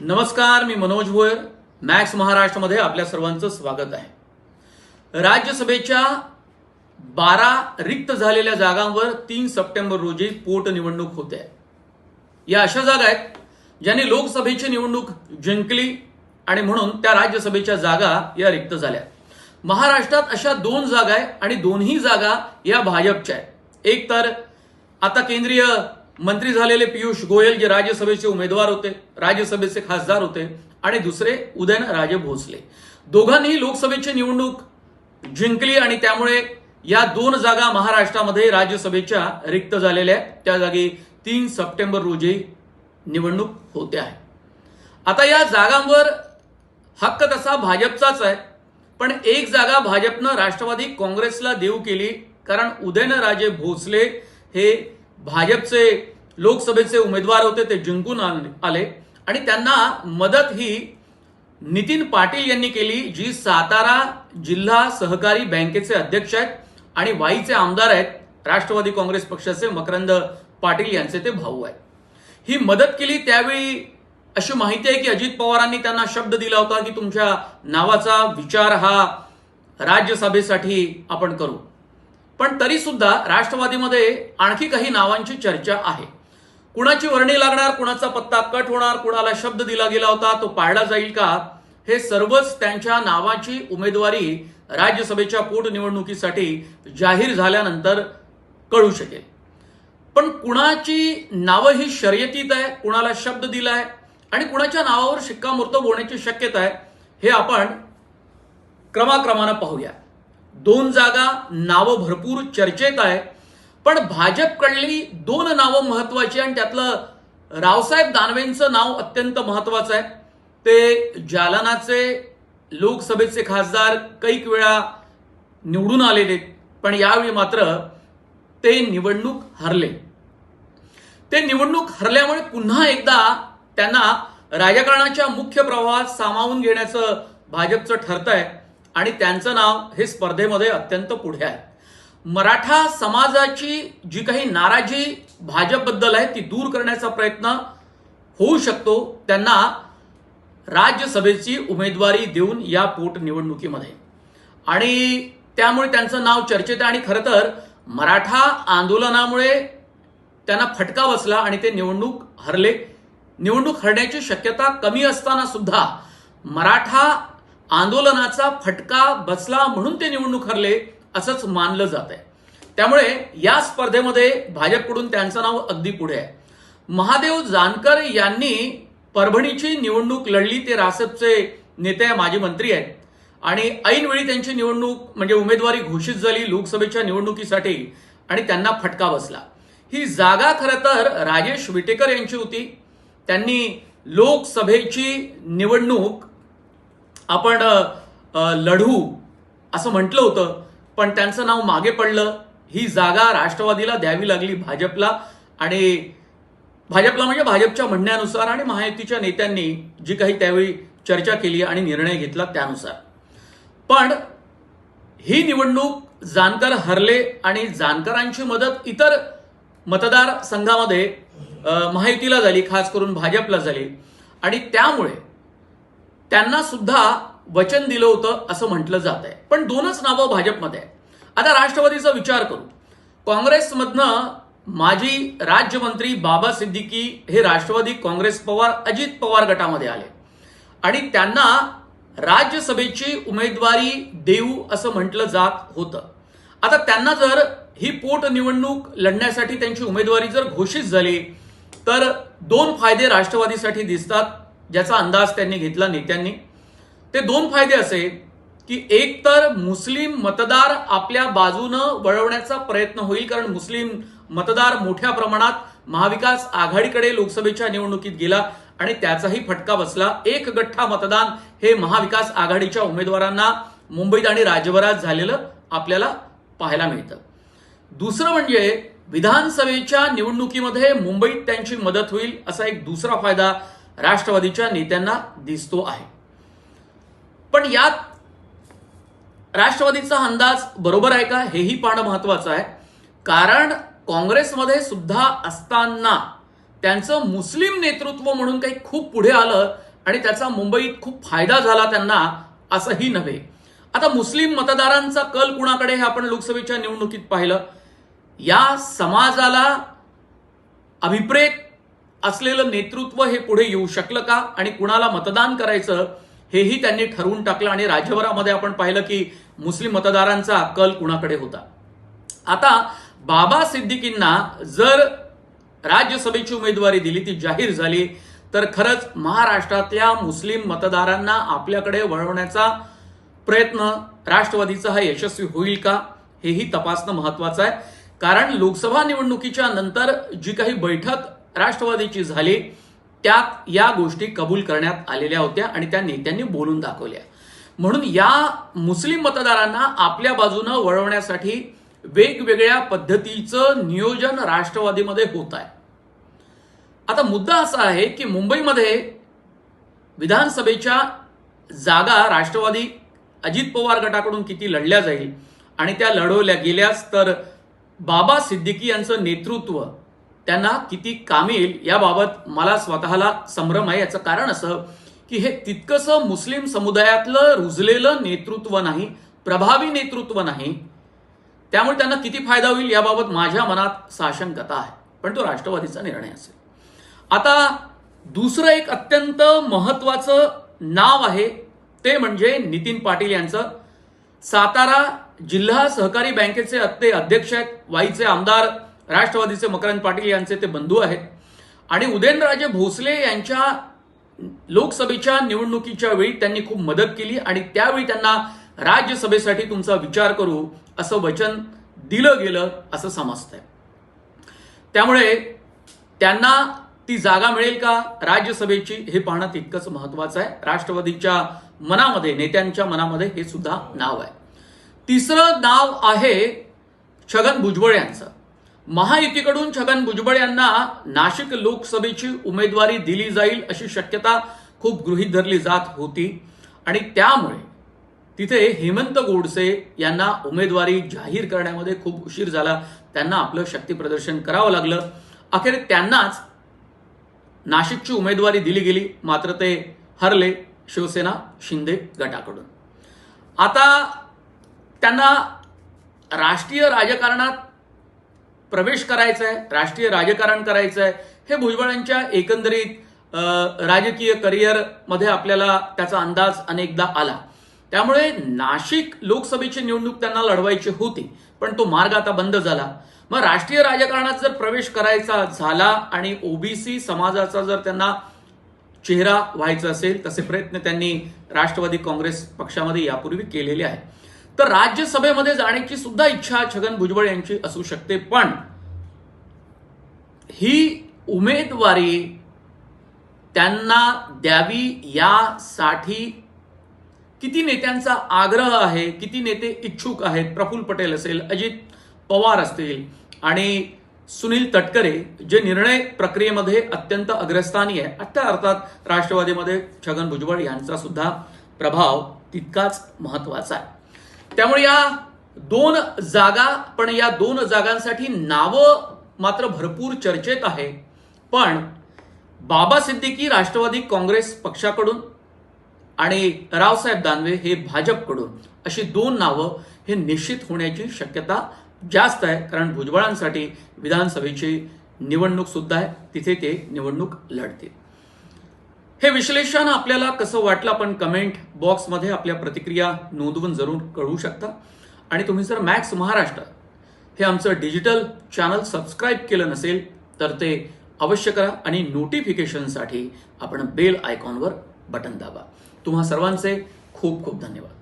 नमस्कार मी मनोज भोयर. मॅक्स महाराष्ट्रमध्ये आपल्या सर्वांचं स्वागत आहे. राज्यसभेच्या बारा रिक्त झालेल्या जागांवर तीन सप्टेंबर रोजी पोटनिवडणूक होते. आहे. या अशा जागा आहेत ज्यांनी लोकसभेची निवडणूक जिंकली आणि म्हणून त्या राज्यसभेच्या जागा या रिक्त झाल्या. महाराष्ट्रात अशा दोन जागा आहेत आणि दोन्ही जागा या भाजपच्या आहेत. एक तर आता केंद्रीय मंत्री झालेले पियुष गोयल जे राज्यसभेचे उमेदवार होते राज्यसभेचे खासदार होते आणि दुसरे उदयनराजे भोसले. दोघांनीही लोकसभेची निवडणूक जिंकली आणि त्यामुळे या दोन जागा महाराष्ट्रामध्ये राज्यसभेच्या रिक्त झालेल्या आहेत. त्या जागी तीन सप्टेंबर रोजी निवडणूक होते आहे. आता या जागांवर हक्क तसा भाजपचाच आहे पण एक जागा भाजपनं राष्ट्रवादी काँग्रेसला देऊ केली कारण उदयनराजे भोसले हे भाजपचे लोकसभेचे उमेदवार होते ते जिंकून आले- आणि त्यांना मदत ही नितीन पाटील यांनी केली जी सातारा जिल्हा सहकारी बँकेचे अध्यक्ष आहेत आणि वाईचे आमदार आहेत. राष्ट्रवादी काँग्रेस पक्षाचे मकरंद पाटील यांचे ते भाऊ आहेत. ही मदत केली. त्यावेळी अशी माहिती आहे की अजित पवारांनी त्यांना शब्द दिला होता की तुमच्या नावाचा विचार हा राज्यसभेसाठी आपण करू. पण तरी सुद्धा राष्ट्रवादीमध्ये आणखी काही नावांची चर्चा आहे. कुणाची वर्णी लागणार कुणाचा पत्ता कट होणार कुणाला शब्द दिला गेला होता तो पाळला जाईल का? हे सर्वच त्यांच्या नावाची उमेदवारी राज्यसभेच्या पोटनिवडणुकीसाठी जाहीर झाल्यानंतर कळू शकेल. पण कुणाची नावं ही शर्यतीत आहे कुणाला शब्द दिलाय आणि कुणाच्या नावावर शिक्कामोर्तब होण्याची शक्यता आहे हे आपण क्रमाक्रमानं पाहूया. दोन जागा नावं भरपूर चर्चेत आहे. पण भाजपकडली दोन नावं महत्वाची आणि त्यातलं रावसाहेब दानवेंचं नाव अत्यंत महत्वाचं आहे. ते जालनाचे लोकसभेचे खासदार कैक वेळा निवडून आलेले पण यावेळी मात्र ते निवडणूक हरले. ते निवडणूक हरल्यामुळे पुन्हा एकदा त्यांना राजकारणाच्या मुख्य प्रवाहात सामावून घेण्याचं भाजपचं ठरत आहे आणि त्यांचं नाव हे स्पर्धेमध्ये अत्यंत पुढे आहे. मराठा समाजाची जी काही नाराजी भाजपबद्दल आहे ती दूर करण्याचा प्रयत्न होऊ शकतो. त्यांना राज्यसभेची उमेदवारी देऊन या पोटनिवडणुकीमध्ये. आणि त्यामुळे त्यांचं नाव चर्चेत आणि खरं तर मराठा आंदोलनामुळे त्यांना फटका बसला आणि ते निवडणूक हरले. निवडणूक हरण्याची शक्यता कमी असताना सुद्धा मराठा आंदोलनाचा फटका बसला म्हणून ते निवडणूक हरले असंच मानलं जात आहे त्यामुळे या स्पर्धेमध्ये भाजपकडून त्यांचं नाव अगदी पुढे आहे. महादेव जानकर यांनी परभणीची निवडणूक लढली ते रासपचे नेते माजी मंत्री आहेत. आणि ऐनवेळी त्यांची निवडणूक म्हणजे उमेदवारी घोषित झाली लोकसभेच्या निवडणुकीसाठी आणि त्यांना फटका बसला. ही जागा खरं तर राजेश विटेकर यांची होती. त्यांनी लोकसभेची निवडणूक आपण लढू असं म्हटलं होतं पण त्यांचं नाव मागे पडलं. ही जागा राष्ट्रवादीला द्यावी लागली भाजपला आणि भाजपला म्हणजे भाजपच्या म्हणण्यानुसार आणि महायुतीच्या नेत्यांनी जी काही त्यावेळी चर्चा केली आणि निर्णय घेतला त्यानुसार. पण ही निवडणूक जानकर हरले आणि जानकरांची मदत इतर मतदार संघामध्ये महायुतीला झाली खास करून भाजपला झाली. आणि त्यामुळे त्यांना सुद्धा वचन दिलं होतं असं म्हटलं जात आहे. पण दोनच नावं भाजपमध्ये आहे आता राष्ट्रवादीचा विचार करू. काँग्रेसमधनं माजी राज्यमंत्री बाबा सिद्दीकी हे राष्ट्रवादी काँग्रेस पवार अजित पवार गटामध्ये आले. आणि त्यांना राज्यसभेची उमेदवारी देऊ असं म्हटलं जात होतं. आता त्यांना जर ही पोटनिवडणूक लढण्यासाठी त्यांची उमेदवारी जर घोषित झाली तर दोन फायदे राष्ट्रवादीसाठी दिसतात. ज्याचा अंदाज त्यांनी घेतला नेत्यांनी ते दोन फायदे असे की एक तर मुस्लिम मतदार आपल्या बाजूनं वळवण्याचा प्रयत्न होईल कारण मुस्लिम मतदार मोठ्या प्रमाणात महाविकास आघाडीकडे लोकसभेच्या निवडणुकीत गेला आणि त्याचाही फटका बसला. एक गठ्ठा मतदान हे महाविकास आघाडीच्या उमेदवारांना मुंबईत आणि राज्यभरात झालेलं आपल्याला पाहायला मिळतं. दुसरं म्हणजे विधानसभेच्या निवडणुकीमध्ये मुंबईत त्यांची मदत होईल असा एक दुसरा फायदा राष्ट्रवादीच्या नेत्यांना दिसतो आहे. पण यात राष्ट्रवादीचा अंदाज बरोबर आहे का? हेही पाहणं महत्वाचं आहे. कारण काँग्रेसमध्ये सुद्धा असताना त्यांचं मुस्लिम नेतृत्व म्हणून काही खूप पुढे आलं आणि त्याचा मुंबईत खूप फायदा झाला त्यांना असंही नव्हे. आता मुस्लिम मतदारांचा कल कुणाकडे हे आपण लोकसभेच्या निवडणुकीत पाहिलं. या समाजाला अभिप्रेत असलेलं नेतृत्व हे पुढे येऊ शकलं का आणि कुणाला मतदान करायचं हेही त्यांनी ठरवून टाकलं आणि राज्यभरामध्ये आपण पाहिलं की मुस्लिम मतदारांचा कल कुणाकडे होता. आता बाबा सिद्दीकींना जर राज्यसभेची उमेदवारी दिली ती जाहीर झाली तर खरंच महाराष्ट्रातल्या मुस्लिम मतदारांना आपल्याकडे वळवण्याचा प्रयत्न राष्ट्रवादीचा हा यशस्वी होईल का हेही तपासणं महत्वाचं आहे. कारण लोकसभा निवडणुकीच्या नंतर जी काही बैठक राष्ट्रवादीची झाली त्यात या गोष्टी कबूल करण्यात आलेल्या होत्या आणि त्या नेत्यांनी बोलून दाखवल्या. म्हणून या मुस्लिम मतदारांना आपल्या बाजूनं वळवण्यासाठी वेगवेगळ्या पद्धतीचं नियोजन राष्ट्रवादीमध्ये होत आहे. आता मुद्दा असा आहे की मुंबईमध्ये विधानसभेच्या जागा राष्ट्रवादी अजित पवार गटाकडून किती लढल्या जाईल आणि त्या लढवल्या गेल्यास तर बाबा सिद्दीकी यांचं नेतृत्व त्यांना किती कामी येईल याबाबत मला स्वतःला संभ्रम आहे याचं कारण असं की हे तितकंसं मुस्लिम समुदायातलं रुजलेलं नेतृत्व नाही प्रभावी नेतृत्व नाही. त्यामुळे त्यांना किती फायदा होईल याबाबत माझ्या मनात साशंकता आहे. पण तो राष्ट्रवादीचा निर्णय असेल. आता दुसरं एक अत्यंत महत्वाचं नाव आहे ते म्हणजे नितीन पाटील यांचं. सातारा जिल्हा सहकारी बँकेचे ते अध्यक्ष आहेत वाईचे आमदार राष्ट्रवादीचे मकरंद पाटील यांचे ते बंधू आहेत. आणि उदयनराजे भोसले यांच्या लोकसभेच्या निवडणुकीच्या वेळी त्यांनी खूप मदत केली आणि त्यावेळी त्यांना राज्यसभेसाठी तुमचा विचार करू असं वचन दिलं गेलं असं समजतंय. त्यामुळे त्यांना ती जागा मिळेल का? राज्यसभेची हे पाहणं तितकंच महत्वाचं आहे. राष्ट्रवादीच्या मनामध्ये नेत्यांच्या मनामध्ये हे सुद्धा नाव आहे. तिसरं नाव आहे छगन भुजबळ यांचं. महायुतीकडून छगन भुजबळ यांना नाशिक लोकसभेची उमेदवारी दिली जाईल अशी शक्यता खूप गृहीत धरली जात होती. आणि त्यामुळे तिथे हेमंत गोडसे यांना उमेदवारी जाहीर करण्यामध्ये खूप उशीर झाला. त्यांना आपलं शक्तीप्रदर्शन करावं लागलं. अखेर त्यांनाच नाशिकची उमेदवारी दिली गेली. मात्र ते हरले शिवसेना शिंदे गटाकडून. आता त्यांना राष्ट्रीय राजकारणात प्रवेश करायचा आहे राष्ट्रीय राजकारण करायचं आहे हे भुजबळांच्या एकंदरीत राजकीय करिअरमध्ये आपल्याला त्याचा अंदाज अनेकदा आला. त्यामुळे नाशिक लोकसभेची निवडणूक त्यांना लढवायची होती पण तो मार्ग आता बंद झाला. मग राष्ट्रीय राजकारणात जर प्रवेश करायचा झाला आणि ओबीसी समाजाचा जर त्यांना चेहरा व्हायचा असेल तसे प्रयत्न त्यांनी राष्ट्रवादी काँग्रेस पक्षामध्ये यापूर्वी केलेले आहेत. तर राज्यसभेमध्ये जाण्याची सुद्धा इच्छा छगन भुजबळ यांची असू शकते पण ही उमेदवारी त्यांना द्यावी यासाठी किती नेत्यांचा आग्रह आहे किती नेते इच्छुक आहेत प्रफुल्ल पटेल असेल अजित पवार असतील आणि सुनील तटकरे जे निर्णय प्रक्रियेमध्ये अत्यंत अग्रस्थानी आहे. आता अर्थात राष्ट्रवादीमध्ये छगन भुजबळ यांचा सुद्धा प्रभाव तितकाच महत्त्वाचा आहे. त्यामुळे या दोन जागा पण या दोन जागांसाठी नावं मात्र भरपूर चर्चेत आहे. पण बाबा सिद्दीकी राष्ट्रवादी काँग्रेस पक्षाकडून आणि रावसाहेब दानवे हे भाजपकडून अशी दोन नावं हे निश्चित होण्याची शक्यता जास्त आहे. कारण भुजबळांसाठी विधानसभेची निवडणूक सुद्धा आहे. तिथे ते निवडणूक लढतील. हे विश्लेषण आपल्याला कसं वाटलं आपण कमेंट बॉक्समध्ये आपल्या प्रतिक्रिया नोंदवून जरूर कळवू शकता. आणि तुम्ही जर मॅक्स महाराष्ट्र हे आमचं डिजिटल चॅनल सबस्क्राईब केलं नसेल तर ते अवश्य करा आणि नोटिफिकेशनसाठी आपण बेल आयकॉनवर बटन दाबा. तुम्हा सर्वांचे खूप खूप धन्यवाद.